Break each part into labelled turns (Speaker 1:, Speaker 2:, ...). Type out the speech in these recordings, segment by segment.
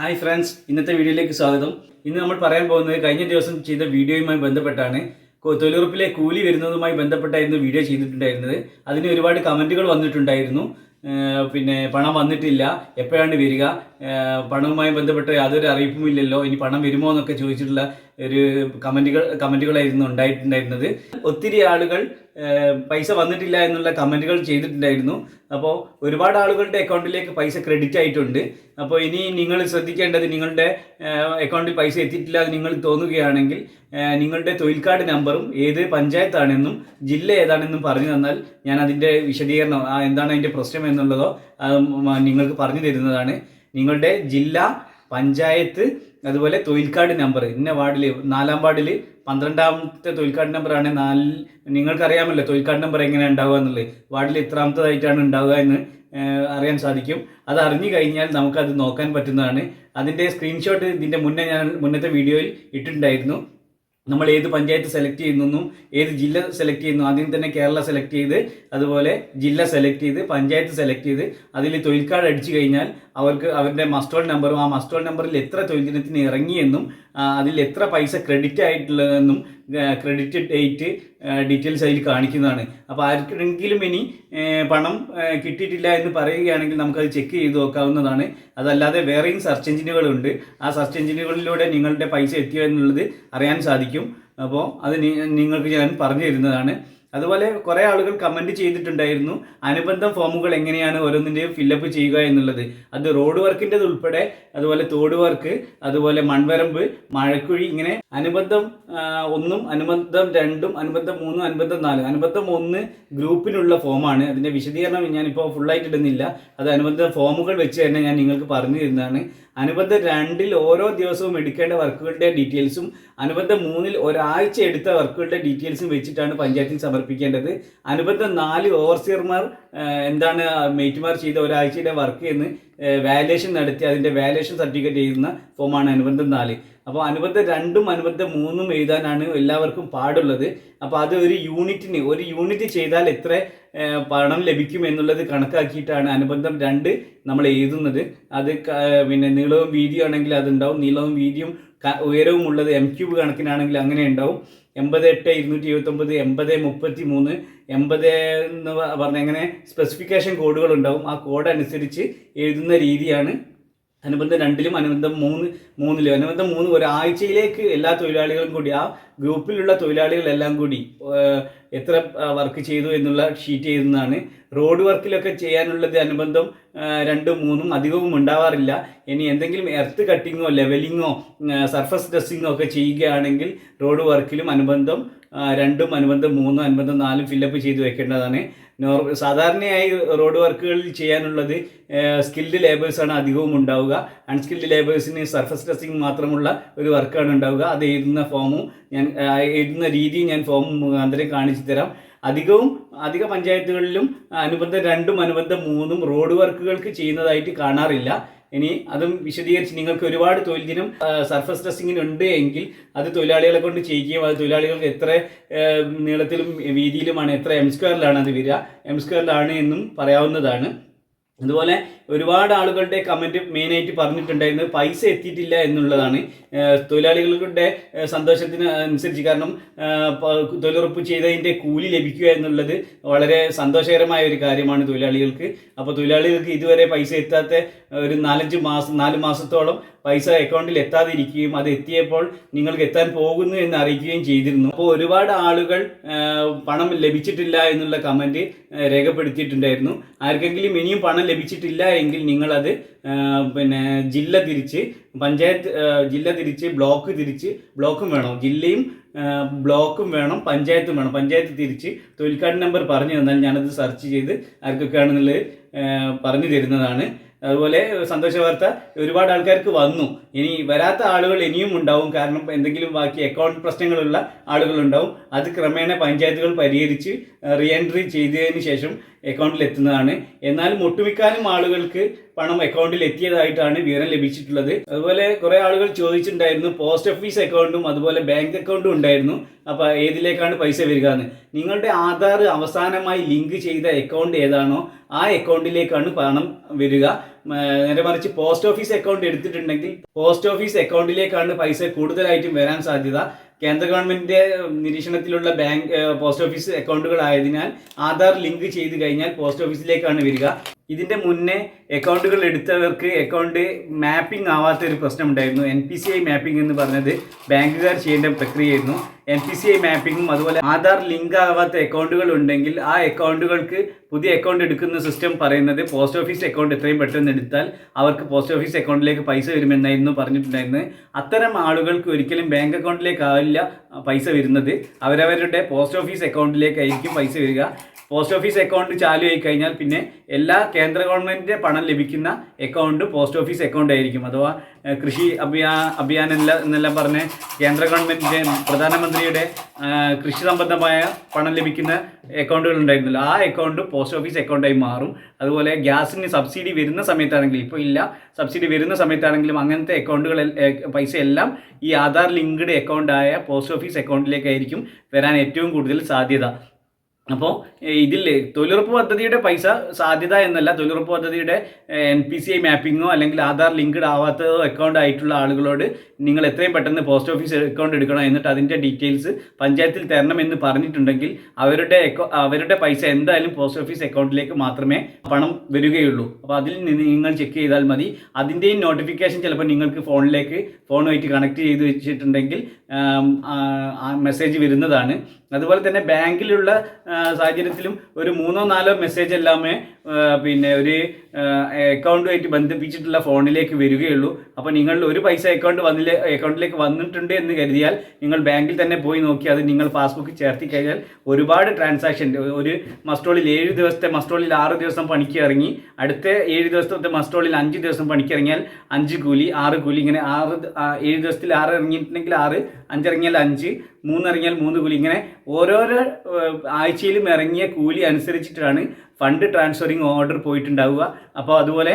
Speaker 1: Hi friends ഇന്നത്തെ വീഡിയോയിലേക്ക് സ്വാഗതം. ഇന്ന് നമ്മൾ പറയാൻ പോകുന്നത് കഴിഞ്ഞ ദിവസം ചെയ്ത വീഡിയോയുമായി ബന്ധപ്പെട്ടാണ്. തൊഴിലുറപ്പിലെ കൂലി വരുന്നതുമായി ബന്ധപ്പെട്ടായിരുന്നു വീഡിയോ ചെയ്തിട്ടുണ്ടായിരുന്നത്. അതിന് ഒരുപാട് കമന്റുകൾ വന്നിട്ടുണ്ടായിരുന്നു. പിന്നെ പണം വന്നിട്ടില്ല എപ്പോഴാണ് വരിക? പണവുമായി ബന്ധപ്പെട്ട് യാതൊരു അറിയിപ്പും ഇല്ലല്ലോ ഇനി പണം വരുമോ എന്നൊക്കെ ചോദിച്ചിട്ടുള്ള ഒരു കമന്റുകൾ കമന്റുകളായിരുന്നു ഉണ്ടായിട്ടുണ്ടായിരുന്നത്. ഒത്തിരി ആളുകൾ പൈസ വന്നിട്ടില്ല എന്നുള്ള കമന്റുകൾ ചെയ്തിട്ടുണ്ടായിരുന്നു. അപ്പോൾ ഒരുപാട് ആളുകളുടെ അക്കൗണ്ടിലേക്ക് പൈസ ക്രെഡിറ്റ് ആയിട്ടുണ്ട്. അപ്പോൾ ഇനി നിങ്ങൾ ശ്രദ്ധിക്കേണ്ടത് നിങ്ങളുടെ അക്കൗണ്ടിൽ പൈസ എത്തിയിട്ടില്ല എന്ന് നിങ്ങൾ തോന്നുകയാണെങ്കിൽ നിങ്ങളുടെ തൊഴിൽ കാർഡ് നമ്പറും ഏത് പഞ്ചായത്താണെന്നും ജില്ല ഏതാണെന്നും പറഞ്ഞു തന്നാൽ ഞാൻ അതിന്റെ വിശദീകരണം എന്താണ് അതിന്റെ പ്രശ്നം എന്നുള്ളതോ നിങ്ങൾക്ക് പറഞ്ഞു തരുന്നതാണ്. നിങ്ങളുടെ ജില്ല പഞ്ചായത്ത് അതുപോലെ തൊഴിൽ കാർഡ് നമ്പർ ഇന്ന വാർഡിൽ നാലാം വാർഡിൽ പന്ത്രണ്ടാമത്തെ തൊഴിൽ കാർഡ് ആണ്. നാല് നിങ്ങൾക്കറിയാമല്ലോ തൊഴിൽ കാർഡ് നമ്പർ എങ്ങനെ ഉണ്ടാവുക എന്നുള്ളത്. വാർഡിൽ ഇത്രാമത്തതായിട്ടാണ് ഉണ്ടാവുക എന്ന് അറിയാൻ സാധിക്കും. അത് അറിഞ്ഞു കഴിഞ്ഞാൽ നമുക്കത് നോക്കാൻ പറ്റുന്നതാണ്. അതിന്റെ സ്ക്രീൻഷോട്ട് ഇതിന്റെ മുന്നേ ഞാൻ മുന്നത്തെ വീഡിയോയിൽ ഇട്ടിട്ടുണ്ടായിരുന്നു. നമ്മൾ ഏത് പഞ്ചായത്ത് സെലക്ട് ചെയ്യുന്നു ഏത് ജില്ല സെലക്ട് ചെയ്യുന്നു ആദ്യം തന്നെ കേരള സെലക്ട് ചെയ്ത് അതുപോലെ ജില്ല സെലക്ട് ചെയ്ത് പഞ്ചായത്ത് സെലക്ട് ചെയ്ത് അതിൽ തൊഴിൽ കാർഡ് അടിച്ചു കഴിഞ്ഞാൽ അവർക്ക് അവരുടെ മസ്റ്റോൾ നമ്പറും ആ മസ്റ്റോൾ നമ്പറിൽ എത്ര തൊഴിലിനത്തിന് ഇറങ്ങിയെന്നും അതിൽ എത്ര പൈസ ക്രെഡിറ്റ് ആയിട്ടുള്ളതെന്നും ക്രെഡിറ്റ് ഡേറ്റ് ഡീറ്റെയിൽസ് അതിൽ കാണിക്കുന്നതാണ്. അപ്പോൾ ആർക്കെങ്കിലും ഇനി പണം കിട്ടിയിട്ടില്ല എന്ന് പറയുകയാണെങ്കിൽ നമുക്കത് ചെക്ക് ചെയ്ത് നോക്കാവുന്നതാണ്. അതല്ലാതെ വേറെയും സെർച്ച് എഞ്ചിനുകളുണ്ട് ആ സെർച്ച് എഞ്ചിനുകളിലൂടെ നിങ്ങളുടെ പൈസ എത്തിയോ എന്നുള്ളത് അറിയാൻ സാധിക്കും. അപ്പോൾ അത് നിങ്ങൾക്ക് ഞാൻ പറഞ്ഞു തരുന്നതാണ്. അതുപോലെ കുറേ ആളുകൾ കമന്റ് ചെയ്തിട്ടുണ്ടായിരുന്നു. അനുബന്ധ ഫോമുകൾ എങ്ങനെയാണ് ഓരോന്നിന്റെയും ഫില്ലപ്പ് ചെയ്യുക എന്നുള്ളത്. അത് റോഡ് വർക്കിന്റെത് ഉൾപ്പെടെ അതുപോലെ തോട് വർക്ക് അതുപോലെ മൺവരമ്പ് മഴക്കുഴി ഇങ്ങനെ അനുബന്ധം ഒന്നും അനുബന്ധം രണ്ടും അനുബന്ധം മൂന്നും അനുബന്ധം നാലും. അനുബന്ധം ഒന്ന് ഗ്രൂപ്പിനുള്ള ഫോമാണ്. അതിന്റെ വിശദീകരണം ഞാനിപ്പോൾ ഫുള്ളായിട്ട് ഇടുന്നില്ല. അത് അനുബന്ധ ഫോമുകൾ വെച്ച് തന്നെ ഞാൻ നിങ്ങൾക്ക് പറഞ്ഞു തരുന്നതാണ്. അനുബന്ധം രണ്ടിൽ ഓരോ ദിവസവും എടുക്കേണ്ട വർക്കുകളുടെ ഡീറ്റെയിൽസും അനുബന്ധം മൂന്നിൽ ഒരാഴ്ച എടുത്ത വർക്കുകളുടെ ഡീറ്റെയിൽസും വെച്ചിട്ടാണ് പഞ്ചായത്തിൽ സമർപ്പിക്കേണ്ടത്. അനുബന്ധം നാല് ഓവർസിയർമാർ എന്താണ് മേറ്റുമാർ ചെയ്ത ഒരാഴ്ചയുടെ വർക്ക് എന്ന് വാലേഷൻ നടത്തി അതിന്റെ വാലേഷൻ സർട്ടിഫിക്കറ്റ് എഴുതുന്ന ഫോമാണ് അനുബന്ധം നാല്. അപ്പോൾ അനുബന്ധം രണ്ടും അനുബന്ധം മൂന്നും എഴുതാനാണ് എല്ലാവർക്കും പാടുള്ളത്. അപ്പോൾ അത് ഒരു യൂണിറ്റിന് ഒരു യൂണിറ്റ് ചെയ്താൽ എത്ര പണം ലഭിക്കും എന്നുള്ളത് കണക്കാക്കിയിട്ടാണ് അനുബന്ധം രണ്ട് നമ്മൾ എഴുതുന്നത്. അത് പിന്നെ നീളവും വീതിയും ആണെങ്കിൽ അതുണ്ടാവും നീളവും വീതിയും ഉയരവും ഉള്ളത് എം ക്യൂബ് കണക്കിനാണെങ്കിൽ അങ്ങനെ ഉണ്ടാവും. എൺപത് എട്ട് ഇരുന്നൂറ്റി എഴുപത്തൊമ്പത് എൺപത് മുപ്പത്തി മൂന്ന് എൺപത് എന്ന് പറഞ്ഞ എങ്ങനെ സ്പെസിഫിക്കേഷൻ കോഡുകൾ ഉണ്ടാവും ആ കോഡ് അനുസരിച്ച് എഴുതുന്ന രീതിയാണ് അനുബന്ധം രണ്ടിലും അനുബന്ധം മൂന്ന് മൂന്നിലും. അനുബന്ധം മൂന്ന് ഒരാഴ്ചയിലേക്ക് എല്ലാ തൊഴിലാളികളും കൂടി ആ ഗ്രൂപ്പിലുള്ള തൊഴിലാളികളെല്ലാം കൂടി എത്ര വർക്ക് ചെയ്തു എന്നുള്ള ഷീറ്റ് ചെയ്യുന്നതാണ് റോഡ് വർക്കിലൊക്കെ ചെയ്യാനുള്ളത് അനുബന്ധം രണ്ടും മൂന്നും അധികവും ഉണ്ടാവാറില്ല. ഇനി എന്തെങ്കിലും എർത്ത് കട്ടിങ്ങോ ലെവലിങ്ങോ സർഫസ് ഡ്രസ്സിങ്ങോ ഒക്കെ ചെയ്യുകയാണെങ്കിൽ റോഡ് വർക്കിലും അനുബന്ധം രണ്ടും അനുബന്ധം മൂന്നും അനുബന്ധം നാലും ഫില്ലപ്പ് ചെയ്ത് വെക്കേണ്ടതാണ്. സാധാരണയായി റോഡ് വർക്കുകളിൽ ചെയ്യാനുള്ളത് സ്കിൽഡ് ലേബേഴ്സാണ് അധികവും ഉണ്ടാവുക. അൺസ്കിൽഡ് ലേബേഴ്സിന് സർഫസ് ടെസ്റ്റിംഗ് മാത്രമുള്ള ഒരു വർക്കാണ് ഉണ്ടാവുക. അത് എഴുതുന്ന ഫോമും ഞാൻ എഴുതുന്ന രീതി ഞാൻ ഫോം മുഖാന്തരം കാണിച്ചു തരാം. അധികവും അധിക പഞ്ചായത്തുകളിലും അനുബന്ധ രണ്ടും അനുബന്ധ മൂന്നും റോഡ് വർക്കുകൾക്ക് ചെയ്യുന്നതായിട്ട് കാണാറില്ല. ഇനി അതും വിശദീകരിച്ച് നിങ്ങൾക്ക് ഒരുപാട് തൊഴിൽ ദിനം സർഫസ് ടെസ്റ്റിങ്ങിന് ഉണ്ട് എങ്കിൽ അത് തൊഴിലാളികളെ കൊണ്ട് ചെയ്യിക്കുകയും അത് തൊഴിലാളികൾക്ക് എത്ര നീളത്തിലും വീതിയിലുമാണ് എത്ര എം സ്ക്വയറിലാണ് അത് വരിക. എം സ്ക്വയറിലാണ് എന്നും പറയാവുന്നതാണ്. അതുപോലെ ഒരുപാട് ആളുകളുടെ കമന്റ് മെയിനായിട്ട് പറഞ്ഞിട്ടുണ്ടായിരുന്നത് പൈസ എത്തിയിട്ടില്ല എന്നുള്ളതാണ്. തൊഴിലാളികളുടെ സന്തോഷത്തിന് അനുസരിച്ച് കാരണം തൊഴിലുറപ്പ് ചെയ്തതിന്റെ കൂലി ലഭിക്കുക എന്നുള്ളത് വളരെ സന്തോഷകരമായ ഒരു കാര്യമാണ് തൊഴിലാളികൾക്ക്. അപ്പോൾ തൊഴിലാളികൾക്ക് ഇതുവരെ പൈസ എത്താത്ത ഒരു നാലഞ്ച് മാസം നാല് മാസത്തോളം പൈസ അക്കൗണ്ടിൽ എത്താതിരിക്കുകയും അത് എത്തിയപ്പോൾ നിങ്ങൾക്ക് എത്താൻ പോകുന്നു എന്ന് അറിയിക്കുകയും ചെയ്തിരുന്നു. അപ്പോൾ ഒരുപാട് ആളുകൾ പണം ലഭിച്ചിട്ടില്ല എന്നുള്ള കമന്റ് രേഖപ്പെടുത്തിയിട്ടുണ്ടായിരുന്നു. ആർക്കെങ്കിലും ഇനിയും പണം ലഭിച്ചിട്ടില്ല എങ്കിൽ നിങ്ങളത് പിന്നെ ജില്ല തിരിച്ച് പഞ്ചായത്ത് ജില്ല തിരിച്ച് ബ്ലോക്ക് തിരിച്ച് ബ്ലോക്കും വേണം. ജില്ലയും ബ്ലോക്കും വേണം പഞ്ചായത്തും വേണം. പഞ്ചായത്ത് തിരിച്ച് തൊഴിൽക്കാട് നമ്പർ പറഞ്ഞു തന്നാൽ ഞാനത് സെർച്ച് ചെയ്ത് ആർക്കൊക്കെയാണെന്നുള്ളത് പറഞ്ഞു തരുന്നതാണ്. അതുപോലെ സന്തോഷ വാർത്ത ഒരുപാട് ആൾക്കാർക്ക് വന്നു. ഇനി വരാത്ത ആളുകൾ ഇനിയും ഉണ്ടാവും. കാരണം എന്തെങ്കിലും ബാക്കി അക്കൗണ്ട് പ്രശ്നങ്ങളുള്ള ആളുകളുണ്ടാവും. അത് ക്രമേണ പഞ്ചായത്തുകൾ പരിഹരിച്ച് റീഎൻട്രി ചെയ്തതിന് ശേഷം അക്കൗണ്ടിൽ എത്തുന്നതാണ്. എന്നാൽ ഒട്ടുമിക്കാനും ആളുകൾക്ക് പണം അക്കൗണ്ടിൽ എത്തിയതായിട്ടാണ് വിവരം ലഭിച്ചിട്ടുള്ളത്. അതുപോലെ കുറെ ആളുകൾ ചോദിച്ചിട്ടുണ്ടായിരുന്നു പോസ്റ്റ് ഓഫീസ് അക്കൗണ്ടും അതുപോലെ ബാങ്ക് അക്കൗണ്ടും ഉണ്ടായിരുന്നു. അപ്പോൾ ഏതിലേക്കാണ് പൈസ വരിക എന്ന്. നിങ്ങളുടെ ആധാർ അവസാനമായി ലിങ്ക് ചെയ്ത അക്കൗണ്ട് ഏതാണോ ആ അക്കൗണ്ടിലേക്കാണ് പണം വരിക. നേരെ മറിച്ച് പോസ്റ്റ് ഓഫീസ് അക്കൗണ്ട് എടുത്തിട്ടുണ്ടെങ്കിൽ പോസ്റ്റ് ഓഫീസ് അക്കൗണ്ടിലേക്കാണ് പൈസ കൂടുതലായിട്ടും വരാൻ സാധ്യത. കേന്ദ്ര ഗവൺമെന്റിന്റെ നിരീക്ഷണത്തിലുള്ള ബാങ്ക് പോസ്റ്റ് ഓഫീസ് അക്കൗണ്ടുകൾ ആയതിനാൽ ആധാർ ലിങ്ക് ചെയ്ത് കഴിഞ്ഞാൽ പോസ്റ്റ് ഓഫീസിലേക്കാണ് വരിക. ഇതിന്റെ മുന്നേ അക്കൗണ്ടുകൾ എടുത്തവർക്ക് അക്കൗണ്ട് മാപ്പിംഗ് ആവാത്ത ഒരു പ്രശ്നം ഉണ്ടായിരുന്നു N P C I mapping എന്ന് പറഞ്ഞത് ബാങ്കുകാർ ചെയ്യേണ്ട പ്രക്രിയയായിരുന്നു. എൻ പി സി ഐ മാപ്പിംഗും അതുപോലെ ആധാർ ലിങ്ക് ആവാത്ത അക്കൗണ്ടുകൾ ഉണ്ടെങ്കിൽ ആ അക്കൗണ്ടുകൾക്ക് പുതിയ അക്കൗണ്ട് എടുക്കുന്ന സിസ്റ്റം പറയുന്നത് പോസ്റ്റ് ഓഫീസ് അക്കൗണ്ട് എത്രയും പെട്ടെന്ന് എടുത്താൽ അവർക്ക് പോസ്റ്റ് ഓഫീസ് അക്കൗണ്ടിലേക്ക് പൈസ വരുമെന്നായിരുന്നു പറഞ്ഞിട്ടുണ്ടായിരുന്നത്. അത്തരം ആളുകൾക്ക് ഒരിക്കലും ബാങ്ക് അക്കൗണ്ടിലേക്ക് ആവില്ല പൈസ വരുന്നത്. അവരവരുടെ പോസ്റ്റ് ഓഫീസ് അക്കൗണ്ടിലേക്കായിരിക്കും പൈസ വരിക. പോസ്റ്റ് ഓഫീസ് അക്കൗണ്ട് ചാലു ആയി കഴിഞ്ഞാൽ പിന്നെ എല്ലാ കേന്ദ്ര ഗവൺമെന്റിന്റെ പണം ലഭിക്കുന്ന അക്കൗണ്ട് പോസ്റ്റ് ഓഫീസ് അക്കൗണ്ട് ആയിരിക്കും. അഥവാ കൃഷി അഭിയാ അഭിയാൻ എല്ലാം എന്നെല്ലാം പറഞ്ഞ് കേന്ദ്ര ഗവൺമെന്റിന്റെ പ്രധാനമന്ത്രിയുടെ കൃഷി സംബന്ധമായ പണം ലഭിക്കുന്ന അക്കൗണ്ടുകൾ ഉണ്ടായിരുന്നല്ലോ. ആ അക്കൗണ്ട് പോസ്റ്റ് ഓഫീസ് അക്കൗണ്ടായി മാറും. അതുപോലെ ഗ്യാസിന് സബ്സിഡി വരുന്ന സമയത്താണെങ്കിലും ഇപ്പോൾ ഇല്ല. സബ്സിഡി വരുന്ന സമയത്താണെങ്കിലും അങ്ങനത്തെ അക്കൗണ്ടുകൾ പൈസ എല്ലാം ഈ ആധാർ ലിങ്ക്ഡ് അക്കൗണ്ടായ പോസ്റ്റ് ഓഫീസ് അക്കൗണ്ടിലേക്കായിരിക്കും വരാൻ ഏറ്റവും കൂടുതൽ സാധ്യത. അപ്പോൾ ഇതിൽ തൊഴിലുറപ്പ് പദ്ധതിയുടെ പൈസ സാധ്യത എന്നല്ല തൊഴിലുറപ്പ് പദ്ധതിയുടെ എൻ പി സി ഐ മാപ്പിങ്ങോ അല്ലെങ്കിൽ ആധാർ ലിങ്ക്ഡ് ആവാത്തതോ അക്കൗണ്ട് ആയിട്ടുള്ള ആളുകളോട് നിങ്ങൾ എത്രയും പെട്ടെന്ന് പോസ്റ്റ് ഓഫീസ് അക്കൗണ്ട് എടുക്കണം എന്നിട്ട് അതിന്റെ ഡീറ്റെയിൽസ് പഞ്ചായത്തിൽ തരണം എന്ന് പറഞ്ഞിട്ടുണ്ടെങ്കിൽ അവരുടെ അവരുടെ പൈസ എന്തായാലും പോസ്റ്റ് ഓഫീസ് അക്കൗണ്ടിലേക്ക് മാത്രമേ പണം വരികയുള്ളൂ. അപ്പോൾ അതിൽ നിന്ന് നിങ്ങൾ ചെക്ക് ചെയ്താൽ മതി. അതിന്റെയും നോട്ടിഫിക്കേഷൻ ചിലപ്പോൾ നിങ്ങൾക്ക് ഫോണിലേക്ക് ഫോണുമായിട്ട് കണക്ട് ചെയ്ത് വെച്ചിട്ടുണ്ടെങ്കിൽ മെസ്സേജ് വരുന്നതാണ്. അതുപോലെ തന്നെ ബാങ്കിലുള്ള സാഹചര്യത്തിലും ഒരു മൂന്നോ നാലോ മെസ്സേജ് എല്ലാമേ പിന്നെ ഒരു അക്കൗണ്ടുമായിട്ട് ബന്ധിപ്പിച്ചിട്ടുള്ള ഫോണിലേക്ക് വരികയുള്ളൂ. അപ്പോൾ നിങ്ങൾ ഒരു പൈസ അക്കൗണ്ട് വന്നില്ല അക്കൗണ്ടിലേക്ക് വന്നിട്ടുണ്ട് എന്ന് കരുതിയാൽ നിങ്ങൾ ബാങ്കിൽ തന്നെ പോയി നോക്കി അത് നിങ്ങൾ പാസ്ബുക്ക് ചേർത്തി കഴിഞ്ഞാൽ ഒരുപാട് ട്രാൻസാക്ഷൻ ഒരു മസ്റ്റോളിൽ ഏഴ് ദിവസത്തെ മസ്റ്റോളിൽ ആറ് ദിവസം പണിക്ക് ഇറങ്ങി അടുത്ത ഏഴ് ദിവസത്തെ മസ്റ്റോളിൽ അഞ്ച് ദിവസം പണിക്ക് ഇറങ്ങിയാൽ അഞ്ച് കൂലി ആറ് കൂലി ഇങ്ങനെ ആറ് ഏഴ് ദിവസത്തിൽ ആറ് ഇറങ്ങിയിട്ടുണ്ടെങ്കിൽ ആറ് അഞ്ചിറങ്ങിയാൽ അഞ്ച് മൂന്നിറങ്ങിയാൽ മൂന്ന് കൂലി ഇങ്ങനെ ഓരോരോ ആഴ്ചയിലും ഇറങ്ങിയ കൂലി അനുസരിച്ചിട്ടാണ് ഫണ്ട് ട്രാൻസ്ഫറിങ് ഓർഡർ പോയിട്ടുണ്ടാവുക. അപ്പോൾ അതുപോലെ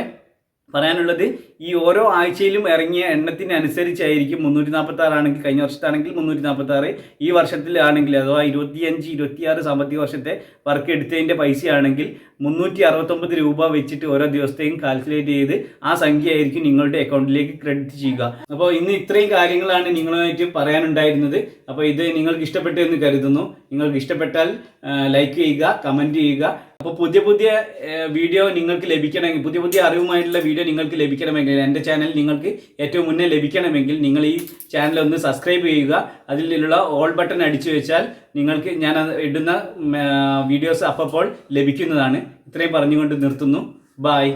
Speaker 1: പറയാനുള്ളത് ഈ ഓരോ ആഴ്ചയിലും ഇറങ്ങിയ എണ്ണത്തിനനുസരിച്ചായിരിക്കും മുന്നൂറ്റി നാൽപ്പത്തി ആറാണെങ്കിൽ കഴിഞ്ഞ വർഷത്താണെങ്കിൽ മുന്നൂറ്റി നാൽപ്പത്തി ആറ് ഈ വർഷത്തിലാണെങ്കിൽ അഥവാ ഇരുപത്തിയഞ്ച് ഇരുപത്തിയാറ് സാമ്പത്തിക വർഷത്തെ വർക്ക് എടുത്തതിന്റെ പൈസയാണെങ്കിൽ മുന്നൂറ്റി അറുപത്തൊമ്പത് രൂപ വെച്ചിട്ട് ഓരോ ദിവസത്തെയും കാൽക്കുലേറ്റ് ചെയ്ത് ആ സംഖ്യ ആയിരിക്കും നിങ്ങളുടെ അക്കൗണ്ടിലേക്ക് ക്രെഡിറ്റ് ചെയ്യുക. അപ്പോൾ ഇന്ന് ഇത്രയും കാര്യങ്ങളാണ് നിങ്ങളുമായിട്ട് പറയാനുണ്ടായിരുന്നത്. അപ്പോൾ ഇത് നിങ്ങൾക്ക് ഇഷ്ടപ്പെട്ടു എന്ന് കരുതുന്നു. നിങ്ങൾക്ക് ഇഷ്ടപ്പെട്ടാൽ ലൈക്ക് ചെയ്യുക കമന്റ് ചെയ്യുക. അപ്പോൾ പുതിയ പുതിയ വീഡിയോ നിങ്ങൾക്ക് ലഭിക്കണമെങ്കിൽ പുതിയ പുതിയ അറിവുമായിട്ടുള്ള വീഡിയോ നിങ്ങൾക്ക് ലഭിക്കണമെങ്കിൽ എന്റെ ചാനൽ നിങ്ങൾക്ക് ഏറ്റവും മുന്നേ ലഭിക്കണമെങ്കിൽ നിങ്ങൾ ഈ ചാനൽ ഒന്ന് സബ്സ്ക്രൈബ് ചെയ്യുക. അതിലുള്ള ഓൾ ബട്ടൺ അടിച്ചു വെച്ചാൽ നിങ്ങൾക്ക് ഞാൻ ഇടുന്ന വീഡിയോസ് അപ്പോൾ ലഭിക്കുന്നതാണ്. ഇത്രയും പറഞ്ഞുകൊണ്ട് നിർത്തുന്നു. ബായ്